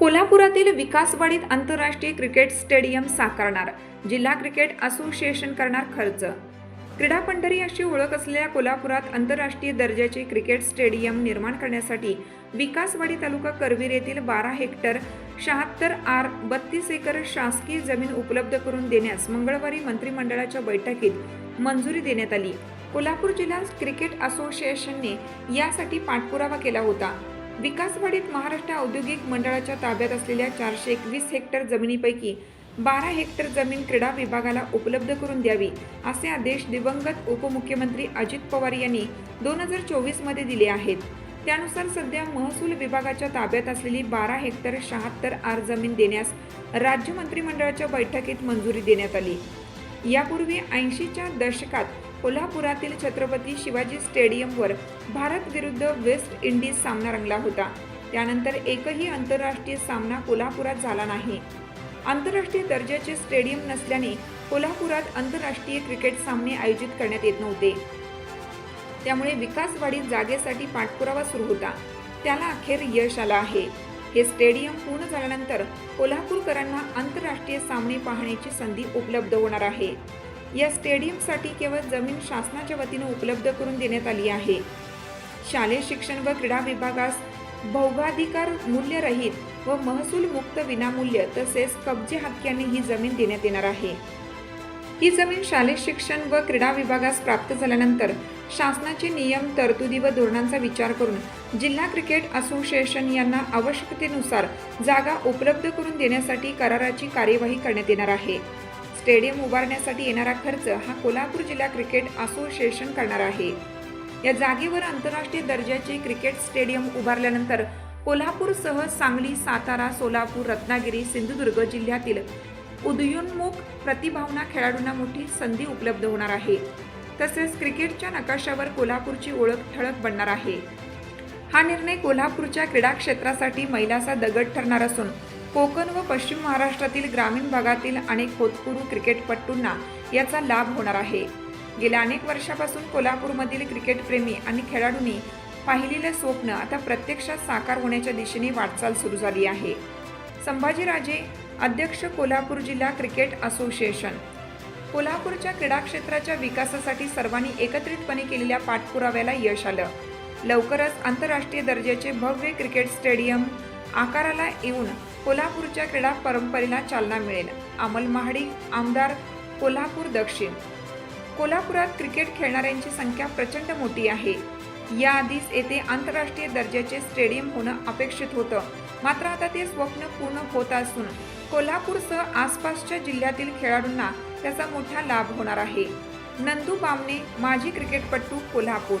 कोल्हापुरातील विकासवाडीत आंतरराष्ट्रीय cricket stadium साकारणार. जिल्हा क्रिकेट असोसिएशन करणार खर्च. क्रीडा पंढरी अशी ओळख असलेल्या कोल्हापुरात आंतरराष्ट्रीय दर्जाचे क्रिकेट स्टेडियम निर्माण करण्यासाठी विकासवाडी तालुका करवीर येथील बारा हेक्टर शहात्तर आर बत्तीस एकर शासकीय जमीन उपलब्ध करून देण्यास मंगळवारी मंत्रिमंडळाच्या बैठकीत मंजुरी देण्यात आली. कोल्हापूर जिल्हा क्रिकेट असोसिएशनने यासाठी पाठपुरावा केला होता. विकासवाडीत महाराष्ट्र औद्योगिक मंडळाच्या ताब्यात असलेल्या चारशे एकवीस हेक्टर जमिनीपैकी बारा हेक्टर जमीन क्रीडा विभागाला उपलब्ध करून द्यावी असे आदेश दिवंगत उपमुख्यमंत्री अजित पवार यांनी दोन हजार चोवीसमध्ये दिले आहेत. त्यानुसार सध्या महसूल विभागाच्या ताब्यात असलेली बारा हेक्टर शहात्तर आर जमीन देण्यास राज्य मंत्रिमंडळाच्या बैठकीत मंजुरी देण्यात आली. यापूर्वी ऐंशीच्या दशकात कोल्हापुरातील छत्रपती शिवाजी स्टेडियमवर भारत विरुद्ध वेस्ट इंडिज सामना रंगला होता. त्यानंतर एकही आंतरराष्ट्रीय सामना कोल्हापुरात झाला नाही. आंतरराष्ट्रीय दर्जाचे स्टेडियम नसल्याने कोल्हापुरात आंतरराष्ट्रीय क्रिकेट सामने आयोजित करण्यात येत नव्हते. त्यामुळे विकासवाडी जागेसाठी पाठपुरावा सुरू होता. त्याला अखेर यश आलं आहे. हे स्टेडियम पूर्ण झाल्यानंतर कोल्हापूरकरांना आंतरराष्ट्रीय सामने पाहण्याची संधी उपलब्ध होणार आहे. या स्टेडियमसाठी केवळ जमीन शासनाच्या वतीने उपलब्ध करून देण्यात आली आहे. शालेय शिक्षण व क्रीडा विभागास भौगाधिकार मूल्यरहित व महसूल मुक्त विनामूल्य तसेच कब्जे हक्क्याने ही जमीन देण्यात येणार आहे. ही जमीन शालेय शिक्षण व क्रीडा विभागास प्राप्त झाल्यानंतर शासनाचे नियम तरतुदी व धोरणांचा विचार करून जिल्हा क्रिकेट असोसिएशन यांना आवश्यकतेनुसार जागा उपलब्ध करून देण्यासाठी कराराची कार्यवाही करण्यात येणार आहे. स्टेडियम उभारण्यासाठी येणारा खर्च हा कोल्हापूर जिल्हा क्रिकेट असोसिएशन करणार आहे. या जागेवर आंतरराष्ट्रीय दर्जाचे क्रिकेट स्टेडियम उभारल्यानंतर कोल्हापूरसह सांगली सातारा सोलापूर रत्नागिरी सिंधुदुर्ग जिल्ह्यातील उदयोन्मुख प्रतिभावना खेळाडूंना मोठी संधी उपलब्ध होणार आहे. तसेच क्रिकेटच्या नकाशावर कोल्हापूरची ओळख ठळक बनणार आहे. हा निर्णय कोल्हापूरच्या क्रीडा क्षेत्रासाठी मैलाचा दगड ठरणार असून कोकण व पश्चिम महाराष्ट्रातील ग्रामीण भागातील अनेक होतकुरू क्रिकेटपटूंना याचा लाभ होणार आहे. गेल्या अनेक वर्षापासून कोल्हापूरमधील क्रिकेटप्रेमी आणि खेळाडूंनी पाहिलेलं स्वप्न आता प्रत्यक्षात साकार होण्याच्या दिशेने वाटचाल सुरू झाली आहे. संभाजीराजे अध्यक्ष कोल्हापूर जिल्हा क्रिकेट असोसिएशन. कोल्हापूरच्या क्रीडा क्षेत्राच्या विकासासाठी सर्वांनी एकत्रितपणे केलेल्या पाठपुराव्याला यश आलं. लवकरच आंतरराष्ट्रीय दर्जाचे भव्य क्रिकेट स्टेडियम आकाराला येऊन कोल्हापूरच्या क्रीडा परंपरेला चालना मिळेल. अमल महाडिक आमदार कोल्हापूर दक्षिण. कोल्हापुरात क्रिकेट खेळणाऱ्यांची संख्या प्रचंड मोठी आहे. याआधीच येथे आंतरराष्ट्रीय दर्जाचे स्टेडियम होणं अपेक्षित होतं. मात्र आता ते स्वप्न पूर्ण होत असून कोल्हापूरसह आसपासच्या जिल्ह्यातील खेळाडूंना त्याचा मोठा लाभ होणार आहे. नंदू बामणे माजी क्रिकेटपटू कोल्हापूर